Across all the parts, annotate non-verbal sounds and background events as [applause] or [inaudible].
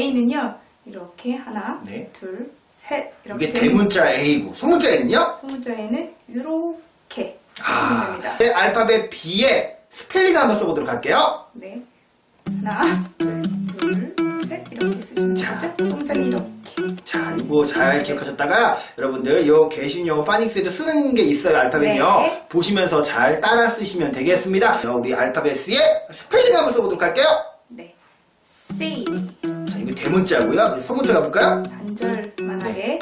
A는요 이렇게 하나, 네. 둘, 셋 이렇게 이게 대문자 A고 소문자 A는요? 소문자 A는 이렇게 아, 됩니다. 네, 알파벳 B의 스펠링 한번 써보도록 할게요. 네, 하나, 네. 둘, 셋 이렇게 쓰시면 자. 되죠. 소문자는 이렇게. 자, 이거 잘 기억하셨다가 여러분들 요 개신용 파닉스에도 쓰는 게 있어요, 알파벳이요. 네. 보시면서 잘 따라 쓰시면 되겠습니다. 자, 우리 알파벳의 스펠링 한번 써보도록 할게요. 네, C 대문자고요. 소문자 가볼까요? 반절만하게 네.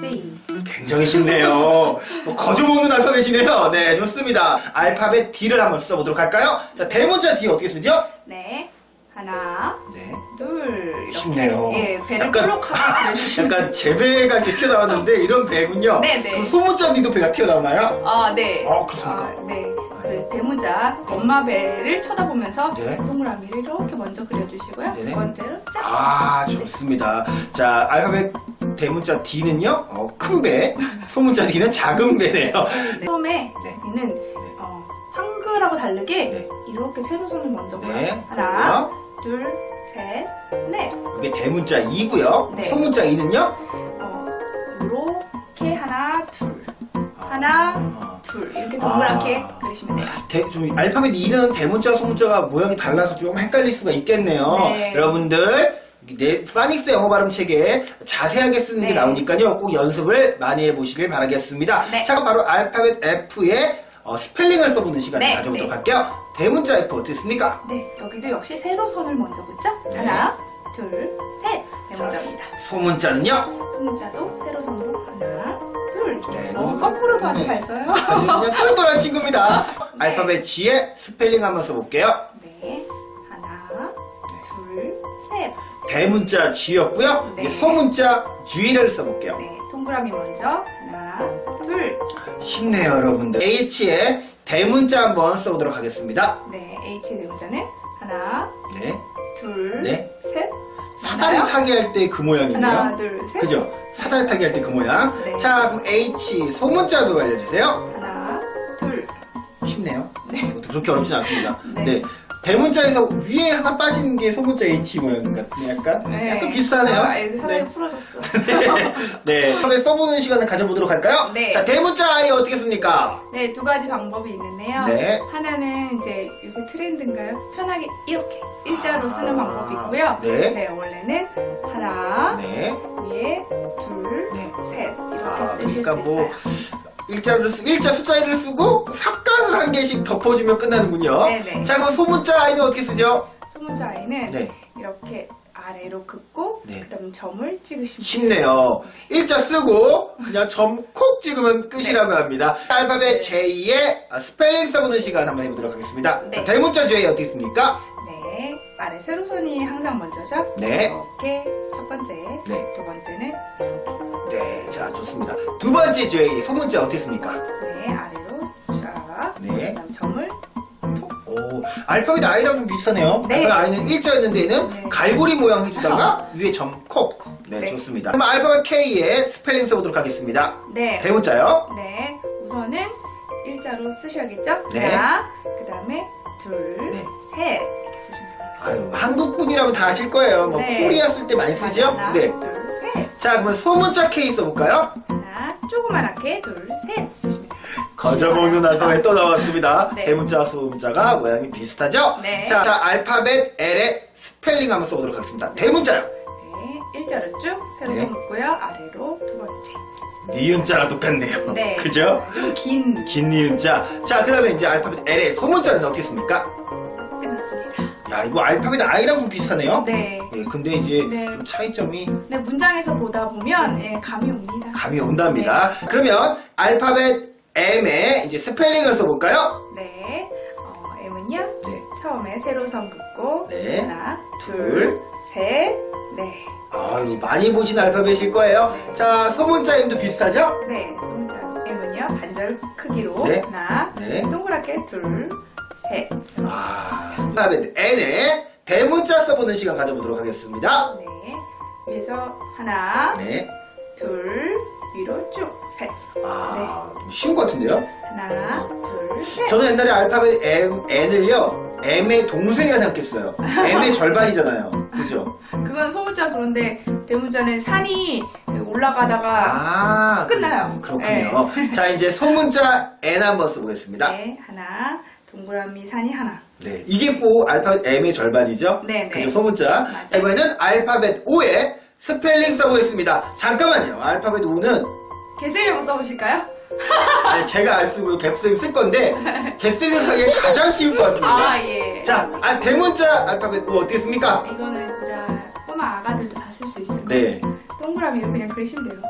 C. 굉장히 쉽네요. 뭐 거저 먹는 알파벳이네요. 네, 좋습니다. 알파벳 D를 한번 써보도록 할까요? 자, 대문자 D 어떻게 쓰죠? 네, 하나, 네. 둘 이렇게. 쉽네요. 예, 배를 약간- 볼록하게 [laughs] 그려주시면. 약간 제 배가 이렇게 튀어나왔는데 이런 배군요. 네, 네. 그럼 소문자 D도 배가 튀어나오나요? 아, 네. 어, 그렇습니까? 아, 네. 그 대문자 엄마 배를 쳐다보면서 네. 동그라미를 이렇게 먼저 그려주시고요. 네네. 두 번째로 짝. 아, 좋습니다. 자, 알파벳 대문자 D는요, 어, 큰 배, 소문자 D는 작은 배네요. 네. 처음에 네. 여기는 어, 한글하고 다르게 네. 이렇게 세로선을 먼저 그려요. 네. 하나, 둘, 셋, 넷. 이게 대문자 2고요. 네. 소문자 2는요? 어, 이렇게 하나, 둘. 하나, 어, 둘. 이렇게 동그랗게 아. 그리시면 돼요. 대- 좀 알파벳 2는 대문자, 소문자가 모양이 달라서 좀 헷갈릴 수가 있겠네요. 네. 여러분들, 내 파닉스 영어 발음 책에 자세하게 쓰는 게 네. 나오니까요. 꼭 연습을 많이 해보시길 바라겠습니다. 네. 자, 그럼 바로 알파벳 F의 어, 스펠링을 써보는 시간을 네, 가져보도록 네. 할게요. 대문자 F 어떻게 씁니까? 네, 여기도 역시 세로선을 먼저 그죠? 네. 하나, 둘, 셋. 네, 자, 문자입니다. 소문자는요? 소문자도 세로선으로 하나, 둘. 네, 어, 이거- 거꾸로도 아주 네. 아주 그냥 똘똘한 친구입니다. 네. 알파벳 G의 스펠링 한번 써볼게요. 네, 하나, 둘, 셋. 대문자 G였고요. 네. 이제 소문자 G를 써볼게요. 네, 동그라미 먼저. 하나, 둘. 쉽네요, 여러분들. H의 대문자 한번 써보도록 하겠습니다. 네, H 대문자는 하나, 네. 둘, 네. 셋. 사다리? 타기 할 때 그 모양이네요. 하나, 둘, 셋. 그죠? 사다리 타기 할 때 그 모양. 네. 자, 그럼 H 소문자도 알려주세요. 하나, 둘. 쉽네요. 네. 그렇게 어렵진 않습니다. 네. 네. 대문자에서 위에 하나 빠지는 게 소문자 H 모양 같네, 약간. 네. 약간 비슷하네요. 아, 이거 사다리 네. 풀어졌어. [laughs] 네. 한번 써보는 시간을 가져보도록 할까요? 네. 자, 대문자 I 어떻게 씁니까? 네, 두 가지 방법이 있는데요. 네. 하나는 이제 요새 트렌드인가요? 편하게 이렇게 일자로 아, 쓰는 방법이 있고요. 네. 원래는 하나, 네. 위에 둘, 네. 셋 이렇게 아, 쓰실 그러니까 수 뭐, 있어요. 일자를 쓰, 일자 숫자를 쓰고 삭간을 한 개씩 덮어주면 끝나는군요. 네네. 자, 그럼 소문자 I는 어떻게 쓰죠? 소문자 아이는 네. 이렇게 아래로 긋고 네. 그다음 점을 찍으시면. 쉽네요. 일자 쓰고 그냥 점 콕 찍으면 끝이라고 합니다. 알파벳 J의 스펠링 써보는 시간 한번 해보도록 하겠습니다. 네. 자, 대문자 J 어떻게 씁니까? 네, 아래 세로선이 항상 먼저죠. 네. 이렇게 첫 번째, 네. 두 번째는 네, 자 좋습니다. 두 번째 J 소문자 어떻게 씁니까? 네 아래로 쫙. 네. 그다음 점을 오, 알파벳 I랑 좀 비슷하네요. 네. 알파벳 I는 일자였는데 얘는 네. 갈고리 모양 해주다가 [laughs] 위에 점 콕. 네, 네. 좋습니다. 그럼 알파벳 K의 스펠링 써보도록 하겠습니다. 네. 대문자요. 네, 우선은 일자로 쓰셔야겠죠? 네. 하나, 그 다음에 둘, 네. 셋 이렇게 쓰시면 됩니다. 아유, 한국 분이라면 다 아실 거예요. 뭐 네. 코리아 쓸 때 많이 쓰죠? 하나, 네. 둘, 셋. 자, 그러면 소문자 K 써볼까요? 하나, 조그만하게 둘, 셋 쓰시면 됩니다. 거저 먹는 알파벳 또 나왔습니다. 네. 대문자, 소문자가 모양이 비슷하죠? 네. 자, 자, 알파벳 L의 스펠링 한번 써보도록 하겠습니다. 대문자요. 네, 일자로 쭉 세로선 네. 긋고요. 아래로 두 번째. 니은자랑 똑같네요. 네. [laughs] 그죠? 좀긴 긴 니은자. 자, 그 다음에 이제 알파벳 L의 소문자는 어떻게 씁니까? 끝났습니다. 야, 이거 알파벳 I랑 좀 비슷하네요? 네. 예, 근데 이제 네. 좀 차이점이 네, 문장에서 보다 보면 예, 감이 옵니다. 감이 온답니다. 그러면 알파벳 M의 이제 스펠링을 써볼까요? 네, 어, M은요. 네. 처음에 세로선 긋고 네. 하나, 둘. 둘, 셋, 네. 아유, 많이 보신 알파벳일 거예요. 자, 소문자 M도 비슷하죠? 네, 소문자 M은요. 반절 크기로 네. 하나, 네. 동그랗게 둘, 셋. 아, 알파벳 N의 대문자 써보는 시간 가져보도록 하겠습니다. 네. 위에서 하나, 네, 둘, 위로 쭉. 셋. 아, 좀 쉬운 것 같은데요? 하나, 둘, 셋. 저는 옛날에 알파벳 M, N을요, M의 동생이라 생각했어요. M의 절반이잖아요. 그죠? 그건 소문자 그런데 대문자는 산이 올라가다가 아, 끝나요. 그렇군요. 자, 이제 소문자 N 한번 써보겠습니다. 네, 하나, 동그라미 산이 하나. 네, 이게 뭐 알파벳 M의 절반이죠? 네, 네. 그죠, 소문자. 맞아요. 자, 이번에는 알파벳 O의 스펠링 써보겠습니다. 잠깐만요. 알파벳 O는 개슬이 한번 써보실까요? [laughs] 아니, 제가 안 쓰고 갭쌤 쓸 건데, [laughs] 갭쌤 생각하기에 가장 쉬울 것 같습니다. 아, 예. 자, 아, 대문자 알파벳 O 어떻게 씁니까? 이거는 진짜 꼬마 아가들도 다 쓸 수 있을 거예요. 네. 동그라미로 그냥 그리시면 돼요.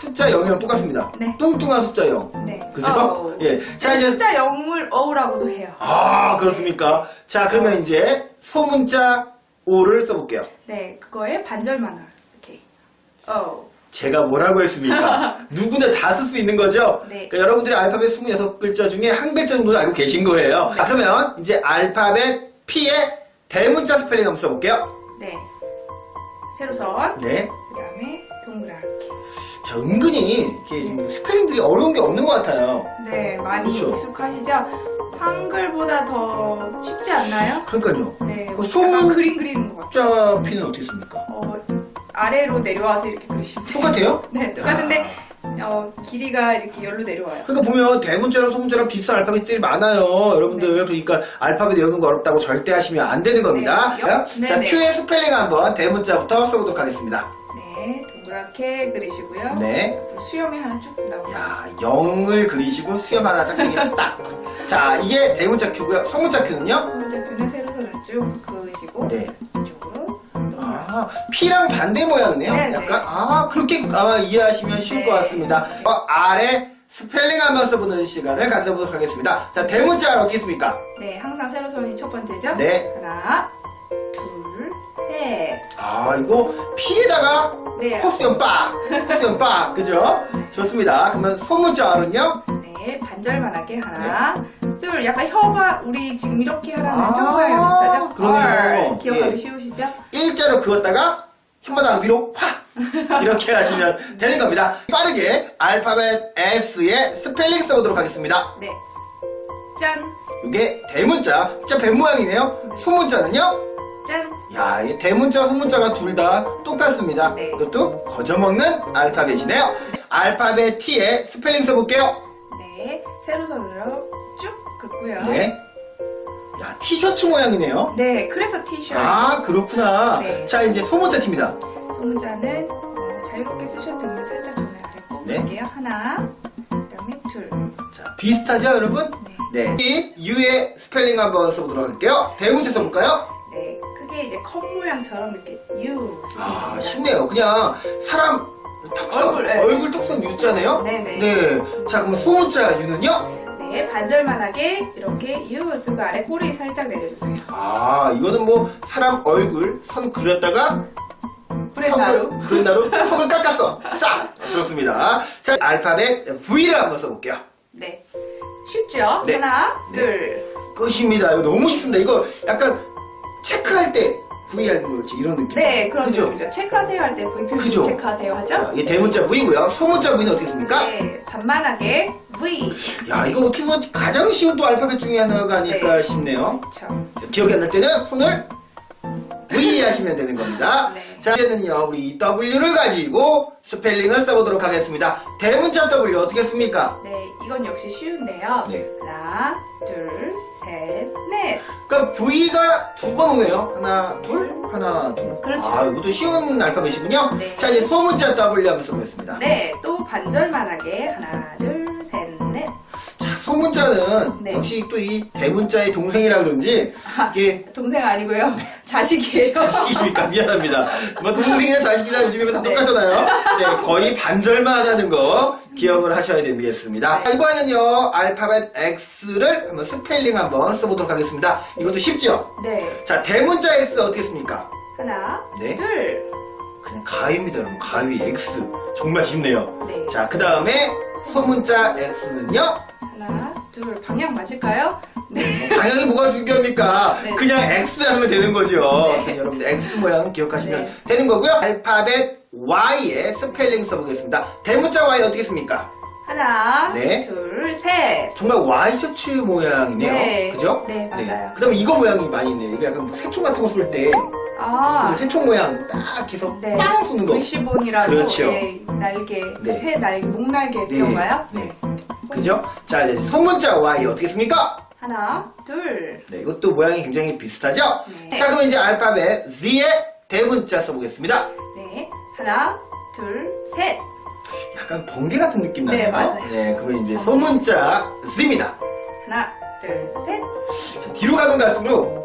숫자 0이랑 똑같습니다. 네. 뚱뚱한 숫자 0. 네. 그죠? 어우. 예. 자, 이제. 숫자 0을 어우라고도 해요. 아, 그렇습니까? 자, 그러면 이제 소문자 O를 써볼게요. 네, 그거에 반절만 하 이렇게. 어. 제가 뭐라고 했습니까? [laughs] 누구나 다 쓸 수 있는 거죠? 네. 그러니까 여러분들이 알파벳 26글자 중에 한 글자 정도는 알고 계신 거예요. 자, 그러면 이제 알파벳 P의 대문자 스펠링 한번 써볼게요. 네. 세로선. 네. 그 다음에 동그랗게. 자, 은근히 이렇게 좀 스펠링들이 어려운 게 없는 것 같아요. 네, 많이 그렇죠. 익숙하시죠? 한글보다 더 쉽지 않나요? 그러니까요. 네. 그 약간 소문- 그림 그리는 것 같아요. 숫자 P는 어떻게 씁니까? 어, 아래로 내려와서 이렇게 그리시면 돼요. 똑같아요? [laughs] 네, 똑같은데 어, 길이가 이렇게 열로 내려와요. 그러니까 보면 대문자랑 소문자랑 비슷한 알파벳들이 많아요. 여러분들. 그러니까 알파벳 외우는 거 어렵다고 절대 하시면 안 되는 겁니다. 네, 자, 네, 자, 네. Q의 스펠링 한번 대문자부터 써보도록 하겠습니다. 네, 동그랗게 그리시고요. 네. 수염이 하나 쭉 나오고. 야, 0을 그리시고 수염 하나 짝짝이 딱. 자, 이게 대문자 Q고요. 소문자 Q는요? 번째 균은 세로선을 쭉 그으시고 네. 아, P랑 반대 모양이네요. 네, 약간, 네. 아, 그렇게 아마 이해하시면 쉬울 네. 것 같습니다. 어, 아래 스펠링 한번 써보는 시간을 가져보도록 하겠습니다. 자, 대문자 어떻게 씁니까? 네, 항상 세로선이 첫 번째죠? 네. 하나, 둘, 셋. 아, 이거 P에다가 네. 코스염 빡! 코스염 빡! 그죠? 좋습니다. 그러면 소문자는요? 네, 반절만하게 하나, 둘. 약간 혀가 우리 지금 이렇게 하라는 아, 혀 모양이랑 비슷하죠? 그러네요. 얼. 기억하기 예. 쉬우시죠? 일자로 그었다가 혓바닥 위로 확! [laughs] 이렇게 하시면 되는 겁니다. 빠르게 알파벳 S의 스펠링 써보도록 하겠습니다. 네. 짠, 이게 대문자, 진짜 뱀 모양이네요. 소문자는요? 짠. 야, 이 대문자, 소문자가 둘 다 똑같습니다. 네. 이것도 거저먹는 알파벳이네요. 알파벳 T의 스펠링 써볼게요. 네, 세로선으로 쭉 긋고요. 네. 야, 티셔츠 모양이네요. 네, 그래서 티셔츠. 아, 그렇구나. 네. 자, 이제 소문자 팀입니다. 소문자는 어, 자유롭게 쓰셔도 됩니다. 살짝 전에 아래 네. 꼽을게요. 하나, 그다음에 둘. 자, 비슷하죠, 여러분? 네. 이 U의 스펠링 한번 써보도록 할게요. 대문자 써볼까요? 네, 크게 이제 컵 모양처럼 이렇게 U 쓰시면 아, 됩니다. 쉽네요. 그냥 사람 턱선, 얼굴, 네. 얼굴 턱선 U자네요? 네네. 네. 자, 그럼 소문자 U는요? 네, 반절만하게 이렇게 쓰고 아래 꼬리 살짝 내려주세요. 아, 이거는 뭐 사람 얼굴 선 그렸다가 브랜나루. 턱을- 브랜나루 턱을 깎았어. 싹! 좋습니다. 자, 알파벳 V를 한번 써볼게요. 네. 쉽죠? 네. 하나, 네. 둘. 끝입니다. 이거 너무 쉽습니다. 이거 약간 체크할 때 V 하는 거지 이런 느낌. 네, 그런 그죠? 느낌이죠. 체크하세요 할 때 V 표시 그죠? 체크하세요 하죠? 자, 이게 대문자 V고요. 소문자 V는 어떻게 씁니까? 네, 반만하게 V. 야, 이거 어떻게 보면 가장 쉬운 또 알파벳 중에 하나가 아닐까 네. 싶네요. 그렇죠. 자, 기억이 안 날 때는 손을 V 하시면 되는 겁니다. 네. 자, 이제는요, 우리 이 W를 가지고 스펠링을 써보도록 하겠습니다. 대문자 W 어떻게 씁니까? 네, 이건 역시 쉬운데요. 네. 하나, 둘, 셋, 넷. 그러니까 V가 두 번 오네요. 하나, 둘, 하나, 둘. 그렇죠. 아, 이것도 쉬운 알파벳이군요. 네. 자, 이제 소문자 W 한번 써보겠습니다. 네, 또 반절만하게 하나, 둘, 소문자는 네. 역시 또 이 대문자의 동생이라 그런지 이게 동생 아니고요. 자식이에요. 자식입니까? 미안합니다. 뭐 동생이나 자식이나 요즘 이거 다 네. 똑같잖아요. 네, 거의 반절만 하는 거 기억을 하셔야 되겠습니다. 자, 이번에는요, 알파벳 X를 한번 스펠링 한번 써보도록 하겠습니다. 이것도 쉽죠? 네, 자, 대문자 X 어떻게 씁니까? 하나, 네. 둘. 그냥 가위입니다, 여러분. 가위 X. 정말 쉽네요. 네. 자, 그 다음에 소문자 X는요? 하나, 둘. 방향 맞을까요? 방향이 뭐가 중요합니까? 네. 그냥 X 하면 되는 거죠. 네. 아무튼 여러분들 X 모양 기억하시면 네. 되는 거고요. 알파벳 Y의 스펠링 써보겠습니다. 대문자 Y 어떻게 씁니까? 하나, 네. 둘, 셋. 정말 와이셔츠 모양이네요. 네. 그죠? 네, 맞아요. 그 다음에 이거 모양이 많이 있네요. 이게 약간 뭐 새총 같은 거 쏠 때, 아, 새총 모양 딱 해서 네. 빵 쏘는 거. 위시본이라고 그렇죠. 네, 날개, 네. 새 날개, 목날개 네. 그런가요? 네. 그죠? 자, 이제 소문자 Y 어떻게 씁니까? 하나, 둘. 네, 이것도 모양이 굉장히 비슷하죠? 네. 자, 그럼 이제 알파벳 Z의 대문자 써보겠습니다. 네, 하나, 둘, 셋. 약간 번개 같은 느낌 나네요. 네, 맞아요. 네, 그러면 이제 소문자 Z입니다. 하나, 둘, 셋. 자, 뒤로 가면 갈수록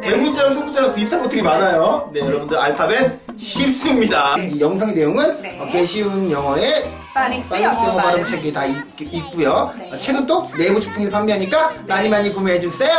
네. 대문자랑 소문자랑 비슷한 것들이 많아요. 네, 여러분들 알파벳 쉽습니다. 이 영상의 내용은 네. 어, 개쉬운 영어의 파닉스 파닉스 영어 영어 발음 발음. 책이 다 있, 있고요. 네. 어, 책은 또 네이버 식품에서 판매하니까 많이 많이 구매해 주세요.